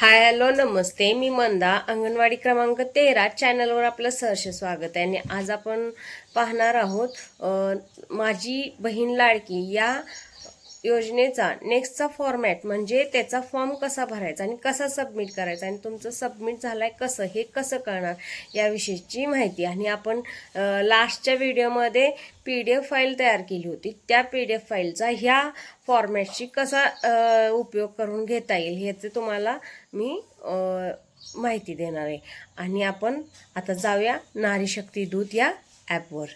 Hi hello नमस्ते. मी मंदा अंगणवाडी क्रमांक तेरा चॅनलवर आपलं सहर्ष स्वागत आहे. आणि आज आपण पाहणार आहोत माझी बहीण लाडकी या योजनेचा नेक्स्टचा फॉर्मॅट म्हणजे त्याचा फॉर्म कसा भरायचा आणि कसा सबमिट करायचा आणि तुमचं सबमिट झालाय कसं हे कसं कळणार याविषयीची माहिती. आणि आपण लास्टच्या व्हिडिओमध्ये पी डी एफ फाईल तयार केली होती. त्या पी डी एफ फाईलचा ह्या फॉर्मॅटशी कसा उपयोग करून घेता येईल ह्याचे तुम्हाला मी माहिती देणार आहे. आणि आपण आता जाऊया नारी शक्ती दूत या ॲपवर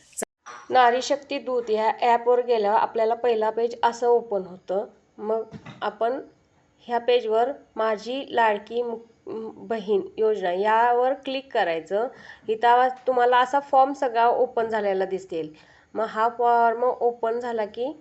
नारी शक्ती दूत ह्या ॲपवर गेल्यावर आपल्याला पहिला पेज असं ओपन होतं. मग आपण ह्या पेजवर माझी लाडकी मु बहीण योजना यावर क्लिक करायचं. इथं तुम्हाला असा फॉर्म सगळा ओपन झालेला दिसेल. मग हा फॉर्म ओपन झाला की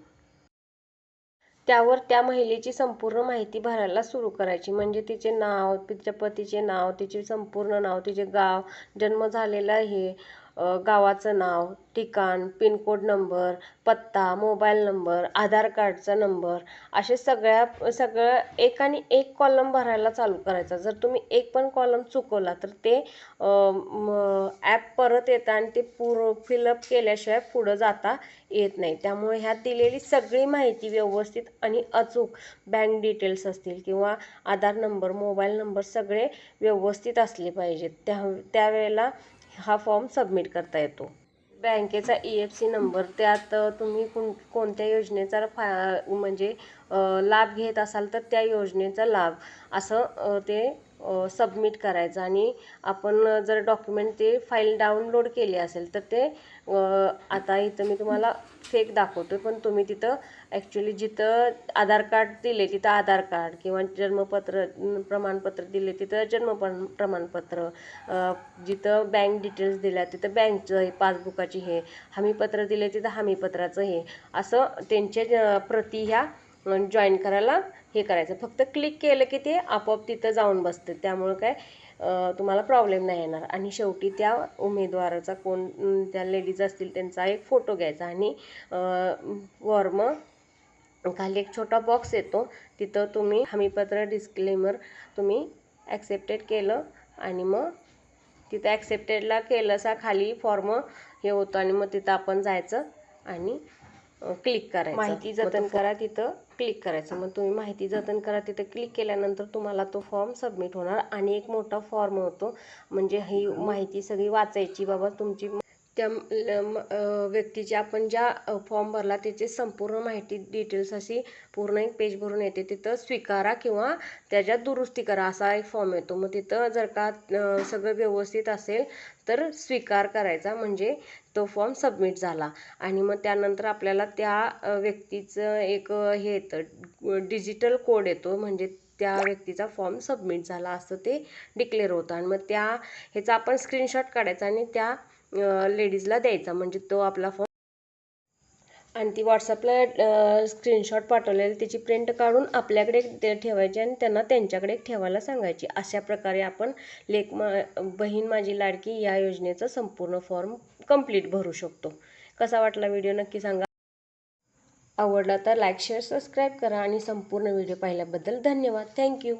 त्यावर त्या महिलेची संपूर्ण माहिती भरायला सुरू करायची. म्हणजे तिचे नाव तिच्या पतीचे नाव तिचे संपूर्ण नाव तिचे गाव जन्म झालेला हे गावाचं नाव ठिकाण पिनकोड नंबर पत्ता मोबाईल नंबर आधार कार्डचा नंबर असे सगळ्या सगळं एक आणि एक कॉलम भरायला चालू करायचा. जर तुम्ही एक पण कॉलम चुकवला तर ते ॲप परत येतं आणि ते पूर फिलअप केल्याशिवाय पुढं जाता येत नाही. त्यामुळे ह्यात दिलेली सगळी माहिती व्यवस्थित आणि अचूक बँक डिटेल्स असतील किंवा आधार नंबर मोबाईल नंबर सगळे व्यवस्थित असले पाहिजेत. त्या त्यावेळेला हा फॉर्म सबमिट करता येतो. बँकेचा ई एफ सी नंबर त्यात तुम्ही कोण कोणत्या योजनेचा फा म्हणजे लाभ घेत असाल तर त्या योजनेचा लाभ असं ते सबमिट करायचं. आणि आपण जर डॉक्युमेंट ते फाईल डाउनलोड केली असेल तर ते आता इथं मी तुम्हाला फेक दाखवतो पण तुम्ही तिथं ॲक्च्युली जिथं आधार कार्ड दिले तिथं आधार कार्ड किंवा जन्मपत्र प्रमाणपत्र दिले तिथं जन्म प्रमाणपत्र जिथं बँक डिटेल्स दिल्या तिथं बँकचं हे पासबुकाची हे हमीपत्र दिले तिथं हमीपत्राचं हे असं त्यांचे प्रति प्रती ह्या जॉईन करायला हे करायचं. फक्त क्लिक केलं की ते आपोआप तिथं जाऊन बसतं. त्यामुळं काय तुम्हाला प्रॉब्लेम नाही येणार. आणि शेवटी त्या उमेदवाराचा कोण त्या लेडीज असतील त्यांचा एक फोटो घ्यायचा. आणि वॉर्म खाली एक छोटा बॉक्स येतो. तिथं तुम्ही हमीपत्र डिस्क्लेमर तुम्ही ॲक्सेप्टेड केलं आणि मग तिथं ॲक्सेप्टेडला केलं असा खाली फॉर्म हे होतं आणि मग तिथं आपण जायचं आणि क्लिक करायचं. माहिती जतन करा तिथं क्लिक करायचं. मग तुम्ही माहिती जतन करा तिथं क्लिक केल्यानंतर तुम्हाला तो फॉर्म सबमिट होणार. आणि एक मोठा फॉर्म होतो म्हणजे ही माहिती सगळी वाचायची बाबा तुमची त्या म- व्यक्तीची आपण ज्या फॉर्म भरला त्याची संपूर्ण माहिती डिटेल्स अशी पूर्ण एक पेज भरून येते. तिथं स्वीकारा किंवा त्याच्यात दुरुस्ती करा असा एक फॉर्म येतो. मग तिथं जर का सगळं व्यवस्थित असेल तर स्वीकार करायचा. म्हणजे तो फॉर्म सबमिट झाला. आणि मग त्यानंतर आपल्याला त्या व्यक्तीचं एक हे येतं. डिजिटल कोड येतो. म्हणजे त्या व्यक्तीचा फॉर्म सबमिट झाला असं ते डिक्लेअर होतं. आणि मग त्या ह्याचा आपण स्क्रीनशॉट काढायचा आणि त्या लेडीजला द्यायचा. म्हणजे तो आपला फॉर्म आणि ती व्हॉट्सअपला स्क्रीनशॉट पाठवलेली त्याची प्रिंट काढून आपल्याकडे ते ठेवायची आणि त्यांना त्यांच्याकडे ठेवायला सांगायची. अशा प्रकारे आपण लेख मा बहीण माझी लाडकी या योजनेचा संपूर्ण फॉर्म कंप्लीट भरू शकतो. कसा वाटला व्हिडिओ नक्की सांगा. आवडला तर लाईक शेअर सबस्क्राईब करा आणि संपूर्ण व्हिडिओ पाहिल्याबद्दल धन्यवाद. थँक्यू